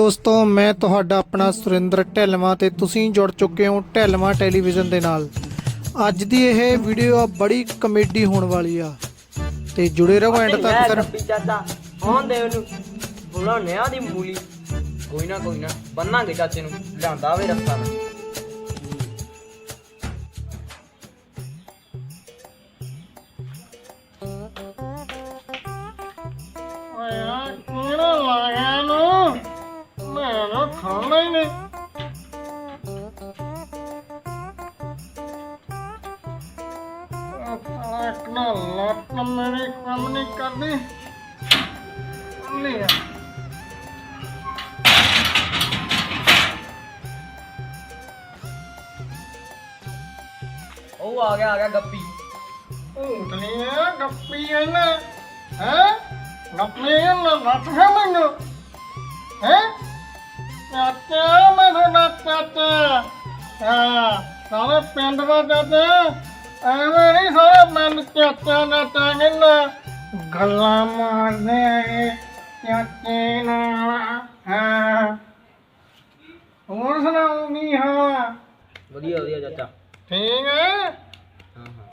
ਦੋਸਤੋ ਮੈਂ ਤੁਹਾਡਾ ਆਪਣਾ ਸੁਰਿੰਦਰ ਢਿੱਲਵਾਂ ਤੇ ਤੁਸੀਂ ਜੁੜ ਚੁੱਕੇ ਹੋ ਢਿੱਲਵਾਂ ਟੈਲੀਵਿਜ਼ਨ ਦੇ ਨਾਲ। ਅੱਜ ਦੀ ਇਹ ਵੀਡੀਓ ਆ ਬੜੀ ਕਮੇਡੀ ਹੋਣ ਵਾਲੀ ਆ। ਤੇ ਜੁੜੇ ਰਹੋ ਐਂਡ ਤੱਕ ਫਿਰ ਗੱਪੀ ਚਾਚਾ ਆਉਣ ਦੇ ਉਹਨੂੰ। ਬੁਲਾਉਣੇ ਆ ਦੀ ਮੂਲੀ। ਕੋਈ ਨਾ ਕੋਈ ਨਾ ਬੰਨਾਂਗੇ ਚਾਚੇ ਨੂੰ। ਲਿਆਂਦਾ ਵੇ ਰਸਤਾ। ਨਾ ਓਏ ਖਾਣਾ ਹੀ ਨਹੀਂ। ਆਪਣਾ ਲੱਤ ਮੇਰੀ ਕੰਮ ਨਹੀਂ ਕਰਦੀ ਨਹੀਂ ਆ। ਉਹ ਆ ਗਿਆ ਆ ਗਿਆ ਗੱਪੀ। ਉਂਗਲੀ ਆ ਗੱਪੀ ਇਹਨੇ ਹੈ? ਗੱਪੀ ਇਹਨੇ ਲੱਤ ਖਾ ਮੈਨੂੰ ਹੈ? ਚਾਚਾ ਮੈਂ ਤੁਹਾਡਾ ਚਾਚਾ ਹਾਂ ਸਾਰੇ ਪਿੰਡ ਦਾ ਚਾਚਾ ਐਵੇਂ ਨਹੀਂ ਸਾਰੇ ਪਿੰਡ ਚਾਚਾ ਦਾ ਚਾਚਾ ਗੱਲਾਂ ਮਾਰਦੇ ਆ ਚਾਚੇ ਨਾਲ ਹਾਂ। ਹੋਰ ਸੁਣਾਉਂਗੀ ਹਾਂ। ਵਧੀਆ ਵਧੀਆ ਚਾਚਾ। ਠੀਕ ਹੈ ਹਾਂ ਹਾਂ।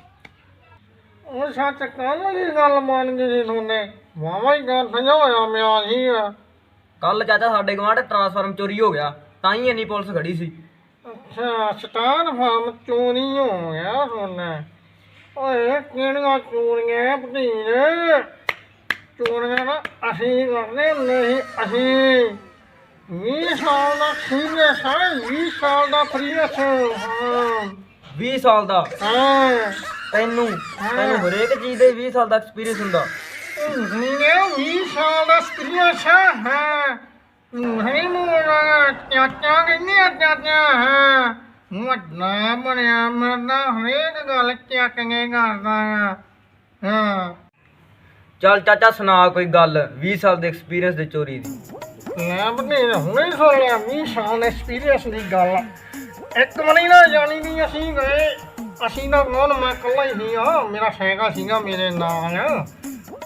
ਉਹ ਸੱਚ ਕੱਲ ਦੀ ਗੱਲ ਮੰਨ ਗਈ ਸੀ ਤੁਹਾਨੇ ਵਾਵਾ ਹੀ ਗੱਲ ਸਮਝਾਇਆ ਮਿਆ ਜੀ ਆ। ਕੱਲ ਚਾਚਾ ਸਾਡੇ ਗਵਾਂਢ ਟਰਾਂਸਫਾਰਮ ਚੋਰੀ ਹੋ ਗਿਆ ਤਾਂ ਹੀ ਇੰਨੀ ਪੁਲਿਸ ਖੜੀ ਸੀ। ਅੱਛਾ ਸਟਾਰ ਫਾਰਮ ਚੋਰੀ ਹੋ ਗਿਆ ਸੋਨਾ ਓਏ ਕਿਹੜੀਆਂ ਚੋਰੀਆਂ ਭਤੀਜ? ਚੋਰੀਆਂ ਨਾ ਅਸੀਂ ਕਰਦੇ ਨਹੀਂ ਅਸੀਂ। 20 ਸਾਲ ਦਾ ਸੀਨੀਅਰ ਹੈ 20 ਸਾਲ ਦਾ ਫਰੀਅਸ ਹਾਂ 20 ਸਾਲ ਦਾ? ਹਾਂ। ਤੈਨੂੰ ਤੈਨੂੰ ਹਰੇਕ ਚੀਜ਼ ਦੇ 20 ਸਾਲ ਦਾ ਐਕਸਪੀਰੀਅੰਸ ਹੁੰਦਾ। 20 ਸਾਲ ਦਾ ਐਕਸਪੀਰੀਅੰਸ ਹੈ। ਹਾਂ ਨਹੀਂ ਮੋਰਾ ਚਾਚਾ ਕਹਿੰਦੇ ਆ ਚਾਚਾ ਹਾਂ। ਵੱਡਾ ਬਣਿਆ ਮਰਦਾ ਹਰੇਕ ਗੱਲ ਚੱਕ ਕੇ ਕਰਦਾ ਆ। ਹਾਂ। ਚੱਲ ਚਾਚਾ ਸੁਣਾ ਕੋਈ ਗੱਲ 20 ਸਾਲ ਦੇ ਐਕਸਪੀਰੀਅੰਸ ਦੇ ਚੋਰੀ ਦੀ। ਮੈਂ ਬਨੇ ਹੁਣੇ ਸੁਣ ਲਿਆ 20 ਸਾਲ ਐਕਸਪੀਰੀਅੰਸ ਦੀ ਗੱਲ। ਇੱਕ ਵਾਰੀ ਨਾ ਜਾਣੀ ਨਹੀਂ ਅਸੀਂ ਗਏ ਅਸੀਂ ਨਾ ਮਨ ਮੈਂ ਇਕੱਲਾ ਹੀ ਸੀ ਆ ਮੇਰਾ ਸਾਈਕਲ ਸੀਗਾ ਮੇਰੇ ਨਾਲ।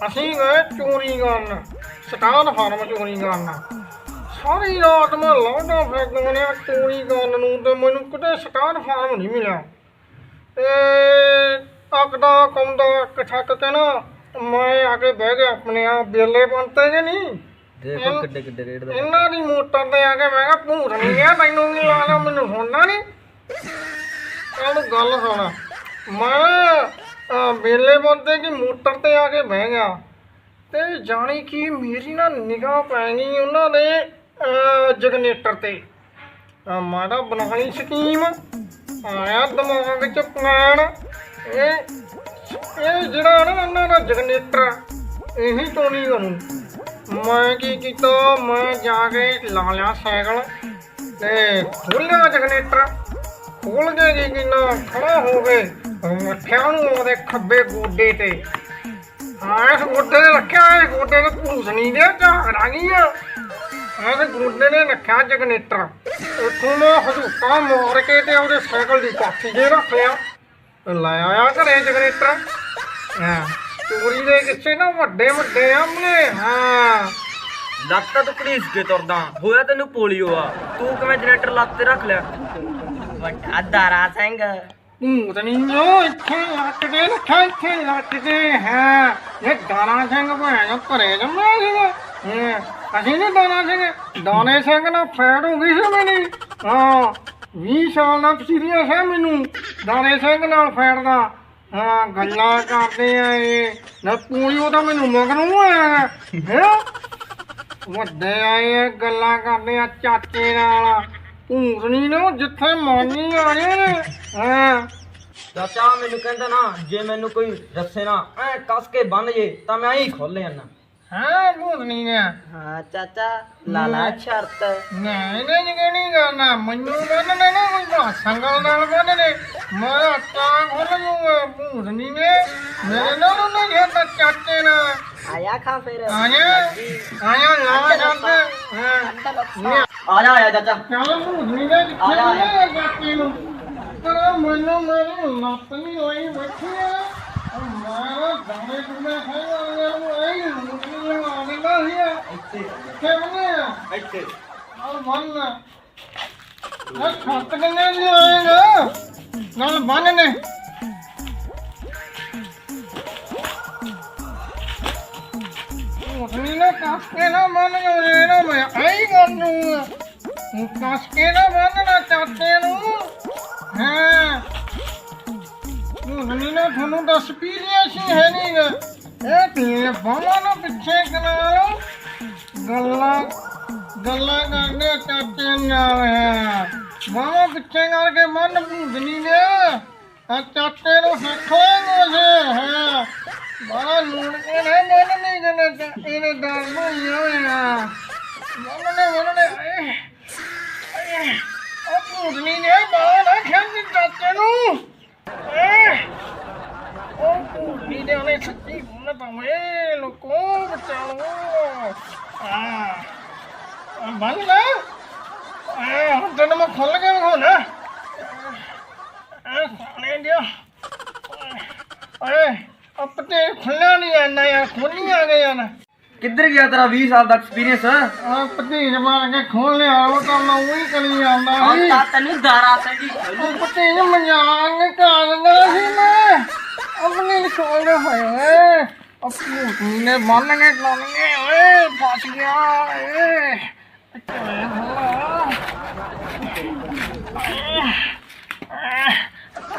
ਅਸੀਂ ਗਏ ਚੋਰੀ ਕਰਨ ਸਟਾਰ ਫਾਰਮ ਚੋਰੀ ਕਰਨ। ਸਾਰੀ ਰਾਤ ਮੈਂ ਲਾਉਂਦਾ ਫਿਰਦਾ ਨੇ ਚੋਰੀ ਕਰਨ ਨੂੰ ਤੇ ਮੈਨੂੰ ਕਿਤੇ ਸਟਾਰ ਫਾਰਮ ਨਹੀਂ ਮਿਲਿਆ। ਤੇ ਤੱਕਦਾ ਕੰਦਾ ਕਠਕ ਤੇ ਨਾ ਮੈਂ ਆ ਕੇ ਬਹਿ ਗਿਆ ਆਪਣੇ ਆ ਬੇਲੇ ਬੰਤੇ ਜੇ ਨਹੀਂ? ਦੇਖੋ ਕਿੱਡੇ ਕਿੱਡੇ ਰੇਟ ਦਾ। ਇਹਨਾਂ ਦੀ ਮੋਟਰ ਤੇ ਆ ਕੇ ਮੈਂ ਕਿਹਾ ਭੂਤ ਨਹੀਂ ਗਿਆ ਤੈਨੂੰ ਕੀ ਲਾਣਾ ਮੈਨੂੰ ਸੁਣਨਾ ਨਹੀਂ। ਇਹਨੂੰ ਗੱਲ ਸੁਣ। ਮੈਂ ਮੇਲੇ ਬੰਦੇ ਕਿ ਮੋਟਰ ਤੇ ਆ ਕੇ ਬਹਿ ਗਿਆ। ਤੇ ਜਾਣੀ ਕਿ ਮੇਰੀ ਨਾ ਨਿਗਾਹ ਪੈ ਗਈ ਉਹਨਾਂ ਦੇ ਅਹ, ਜਗਨੇਟਰ ਤੇ। ਅਹ, ਮੈਂ ਤਾਂ ਬਣਾ ਸਕੀਮ ਆਇਆ ਦਿਮਾਗ ਚ ਪਲਾਨ। ਇਹ ਇਹ ਜਿਹੜਾ ਨਾ ਉਹਨਾਂ ਦਾ ਜਗਨੇਟਰ ਇਹੀ ਚੋਰੀ ਕਰੂੰ। ਮੈਂ ਕੀ ਕੀਤਾ ਮੈਂ ਜਾ ਕੇ ਲਾ ਲਿਆ ਸਾਈਕਲ ਤੇ ਖੋਲਿਆ ਜਗਨੇਟਰ ਖੋਲ ਕੇ ਕੀ ਕਿੰਨਾ ਖੜਾ ਹੋ ਗਏ। ਮੱਠਿਆਂ ਨੂੰ ਉਹਦੇ ਖੱਬੇ ਗੋਡੇ ਤੇ। ਹਾਂ ਇਸ ਗੋਡੇ ਤੇ ਰੱਖਿਆ ਇਹ ਗੋਡੇ ਤੇ ਭੂਸ ਨਹੀਂ ਦੇ ਝਾਕ ਗਈ ਆ। ਇਹ ਗੋਡੇ ਨੇ ਰੱਖਿਆ ਜਗਨੇਟਰ ਉੱਥੋਂ ਮੈਂ ਹਜ਼ੂਕਾ ਮਾਰ ਕੇ ਤੇ ਉਹਦੇ ਸਾਈਕਲ ਦੀ ਕਾਠੀ ਜੇ ਰੱਖ ਲਿਆ। ਤੇ ਲੈ ਆਇਆ ਘਰੇ ਜਗਨੇਟਰ ਹਾਂ ਚੋਰੀ ਦੇ ਕਿੱਸੇ ਨਾ ਵੱਡੇ ਵੱਡੇ ਆਮਲੇ ਹਾਂ। ਲੱਤ ਤਾਂ ਤੂੰ ਘੜੀਸ ਕੇ ਤੁਰਦਾ। ਹੋਇਆ ਤੈਨੂੰ ਪੋਲੀਓ ਆ। ਤੂੰ ਕਿਵੇਂ ਜਨਰੇਟਰ ਲੱਤ ਤੇ ਰੱਖ ਲਿਆ? ਵੱਡਾ ਦਾਰਾ ਸਿੰਘ। ਭੂਤ ਨਹੀਂ ਇੱਥੇ ਲੱਟ ਦੇ ਇੱਥੇ ਲੱਟ ਦੇ ਇਹ ਦਾਣਾ ਸਿੰਘ ਭਾਇਆ ਘਰੇ ਜੰਮਿਆ ਸੀਗਾ ਹਾਂ ਅਸੀਂ ਨਹੀਂ ਦਾਣਾ ਸਿੰਘ ਦਾਣੇ ਸਿੰਘ ਨਾਲ ਫੈੜ ਹੋ ਗਈ ਸੀ ਮੇਰੀ ਹਾਂ 20 ਸਾਲ ਦਾ ਸੀਰੀਅਸ ਹੈ ਮੈਨੂੰ ਦਾਣੇ ਸਿੰਘ ਨਾਲ ਫੈੜਦਾ ਹਾਂ ਗੱਲਾਂ ਕਰਦੇ ਆ ਇਹ ਨਾ ਪੂਰੀ ਤਾਂ ਮੈਨੂੰ ਮਗਰੋਂ ਆਇਆ ਹੈ ਵੱਡੇ ਆਏ ਗੱਲਾਂ ਕਰਦੇ ਆ ਚਾਚੇ ਨਾਲ ਭੂਤ ਨਹੀਂ ਨਾ ਜਿੱਥੇ ਮਾਨੀ ਆਏ ਨੇ ਹਾਂ ਚਾਚਾ ਮੈਨੂੰ ਕਹਿੰਦਾ ਨਾ ਜੇ ਮੈਨੂੰ ਕੋਈ ਰੱਸੇ ਨਾ ਐ ਕੱਸ ਕੇ ਬੰਨ ਜੇ ਤਾਂ ਮੈਂ ਐਂ ਖੋਲੇ ਆਣਾ ਹਾਂ ਨਹੀਂ ਨੇ ਹਾਂ ਚਾਚਾ ਲਾਲਾ ਸ਼ਰਤ। ਨਹੀਂ ਨਹੀਂ ਨਹੀਂ ਨਹੀਂ ਕਰਨਾ ਮੈਨੂੰ ਬੰਨਣੇ ਨਾ ਕੋਈ ਬਾ ਸੰਗਲ ਨਾਲ ਬੰਨਣੇ ਮੈਂ ਤਾਂ ਖੋਲ ਲੂੰਗਾ ਭੂਤ ਨਹੀਂ ਨੇ ਮੇਰੇ ਨਾਲ ਉਹਨਾਂ ਦੇ ਤਾਂ ਚਾਚੇ ਨਾਲ। ਆਇਆ ਖਾ ਫਿਰ। ਆਇਆ ਆਇਆ ਲਾ ਜਾਂਦੇ ਹਾਂ। ਆ ਜਾ ਆ ਜਾ ਚਾਚਾ। ਨਹੀਂ ਨੇ ਕਿੱਥੇ ਆ ਜਾ, ਆ ਨੇ ਨੂੰ ਪਰ ਮੈਨੂੰ ਮੇਰੀ ਲੱਤ ਨਹੀਂ ਹੋਈ ਬੈਠੀ ਆ ਮਾਰਾ ਦਾਣੇ ਦੁਨੇ ਖਾਇਆ ਨੂੰ ਐਂ ਮੁੰਡੀ ਆ ਦਿੰਦਾ ਸੀ ਇੱਥੇ ਬੰਨੇ ਆ? ਇੱਥੇ ਨਾਲ ਬੰਨ ਨਾ ਛੱਤ ਕਿੰਨੇ ਦੀ ਆਏਗਾ ਨਾਲ ਬੰਨ ਨੇ। ਉਸਨੀ ਨਾ ਕਾਸਕੇ ਨਾ ਬੰਨ ਜੋ ਨਾ ਮੈਂ ਆਈ ਕਰ ਨੂੰ ਕਾਸਕੇ ਨਾ ਬੰਨਣਾ ਚਾਹਤੇ ਨੂੰ। ਉਸਨੀ ਨਾ ਤੁਹਾਨੂੰ ਦੱਸ ਪੀ ਲਿਆ ਸੀ, ਹੈ ਨਹੀਂ ਗਾ। ਇਹ ਤੇ ਬਾਵਾ ਨਾ ਪਿੱਛੇ ਕਨਾਲ ਗੱਲਾਂ ਗੱਲਾਂ ਕਰਦੇ ਚਾਚੇ ਨਾਲ ਹੈ। ਬਾਵਾ ਪਿੱਛੇ ਕਰਕੇ ਮਨ ਭੂੰਦਨੀ ਨੇ ਆ ਚਾਚੇ ਨੂੰ ਸਿੱਖੋਗੇ ਜੇ ਹੈ। ਬਾਰਾ ਨੂਣ ਕੇ ਨਾ ਮਨ ਨਹੀਂ ਜਨੇ ਚਾਚੇ ਦਾਲ ਨੂੰ ਹੋਇਆ ਮਨ ਨੇ ਮਨ ਨੇ ਆਏ ਆਏ। ਆ ਭੂੰਦਨੀ ਨੇ ਬਾਵਾ ਨਾ ਖੇਡ ਚਾਚੇ ਨੂੰ। ਉਹ ਭੂੰਦਨੀ ਦੇ ਉਹਨੇ ਸੱਚੀ ਹੁਣ ਤਾਂ ਵੇ ਲੋਕੋ ਬਚਾਓ ਆ ਬੰਦ ਨਾ ਆ ਹੁਣ ਤੈਨੂੰ ਮੈਂ ਖੁੱਲ ਕੇ ਵਿਖਾਉਣਾ ਆ ਖਾਣੇ ਦਿਓ ਓਏ ਆਪਤੇ ਖੁੱਲਿਆ ਨਹੀਂ ਆਣਾ ਯਾਰ ਖੁੱਲੀ ਆ ਗਏ ਨਾ ਕਿੱਧਰ ਗਿਆ ਤੇਰਾ 20 ਸਾਲ ਦਾ ਐਕਸਪੀਰੀਅੰਸ ਆ ਭਤੀਜ ਮਾਰ ਕੇ ਖੋਲ ਲਿਆ ਉਹ ਤਾਂ ਮੈਂ ਉਹੀ ਕਰੀ ਜਾਂਦਾ ਸੀ। ਤਾਂ ਤੈਨੂੰ ਦਾਰਾ ਸੈਂਡੀ ਉਹ ਭਤੀਜ ਮਜ਼ਾਕ ਕਰਦਾ ਸੀ ਮੈਂ। ਆਪਣੇ ਕੋਲ ਹੋਏ ਆਪਣੀ ਨੇ ਬੰਨ ਨੇ ਲਾਉਣੇ ਓਏ ਫਸ ਗਿਆ ਓਏ।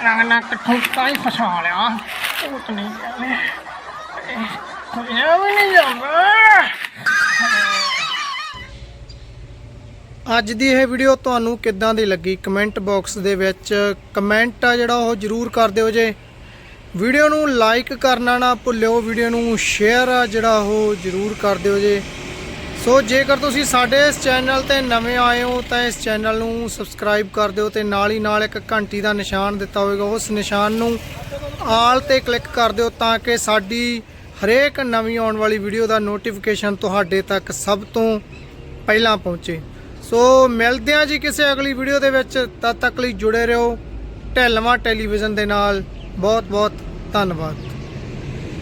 ਲੱਗਣਾ ਕਿੱਥੋਂ ਕਾਈ ਫਸਾ ਲਿਆ। ਉਹ ਤਾਂ ਨਹੀਂ ਜਾਵੇ ਵੀ ਨਹੀਂ ਜਾਂਦਾ ਅੱਜ ਦੀ ਇਹ ਵੀਡੀਓ ਤੁਹਾਨੂੰ ਕਿੱਦਾਂ ਦੀ ਲੱਗੀ? ਕਮੈਂਟ ਬਾਕਸ ਦੇ ਵਿੱਚ ਕਮੈਂਟ ਆ ਜਿਹੜਾ ਉਹ ਜਰੂਰ ਕਰ ਦਿਓ ਜੇ। ਵੀਡੀਓ ਨੂੰ ਲਾਈਕ ਕਰਨਾ ਨਾ ਭੁੱਲਿਓ ਵੀਡੀਓ ਨੂੰ ਸ਼ੇਅਰ ਆ ਜਿਹੜਾ ਉਹ ਜਰੂਰ ਕਰ ਦਿਓ ਜੇ। ਸੋ ਜੇਕਰ ਤੁਸੀਂ ਸਾਡੇ ਇਸ ਚੈਨਲ ਤੇ ਨਵੇਂ ਆਏ ਹੋ, ਤਾਂ ਇਸ ਚੈਨਲ ਨੂੰ ਸਬਸਕ੍ਰਾਈਬ ਕਰ ਦਿਓ ਤੇ ਨਾਲ ਹੀ ਨਾਲ ਇੱਕ ਘੰਟੀ ਦਾ ਨਿਸ਼ਾਨ ਦਿੱਤਾ ਹੋਵੇਗਾ, ਉਸ ਨਿਸ਼ਾਨ ਨੂੰ ਆਲ ਤੇ ਕਲਿੱਕ ਕਰ ਦਿਓ ਤਾਂ ਕਿ ਸਾਡੀ ਹਰੇਕ ਨਵੀਂ ਆਉਣ ਵਾਲੀ ਵੀਡੀਓ ਦਾ ਨੋਟੀਫਿਕੇਸ਼ਨ ਤੁਹਾਡੇ ਤੱਕ ਸਭ ਤੋਂ ਪਹਿਲਾਂ ਪਹੁੰਚੇ। ਸੋ ਮਿਲਦੇ ਹਾਂ ਜੀ ਕਿਸੇ ਅਗਲੀ ਵੀਡੀਓ ਦੇ ਵਿੱਚ। ਤਦ ਤੱਕ ਲਈ ਜੁੜੇ ਰਹੋ। ਢਿਲਵਾਂ ਟੈਲੀਵਿਜ਼ਨ ਦੇ ਨਾਲ। ਬਹੁਤ ਬਹੁਤ ਧੰਨਵਾਦ।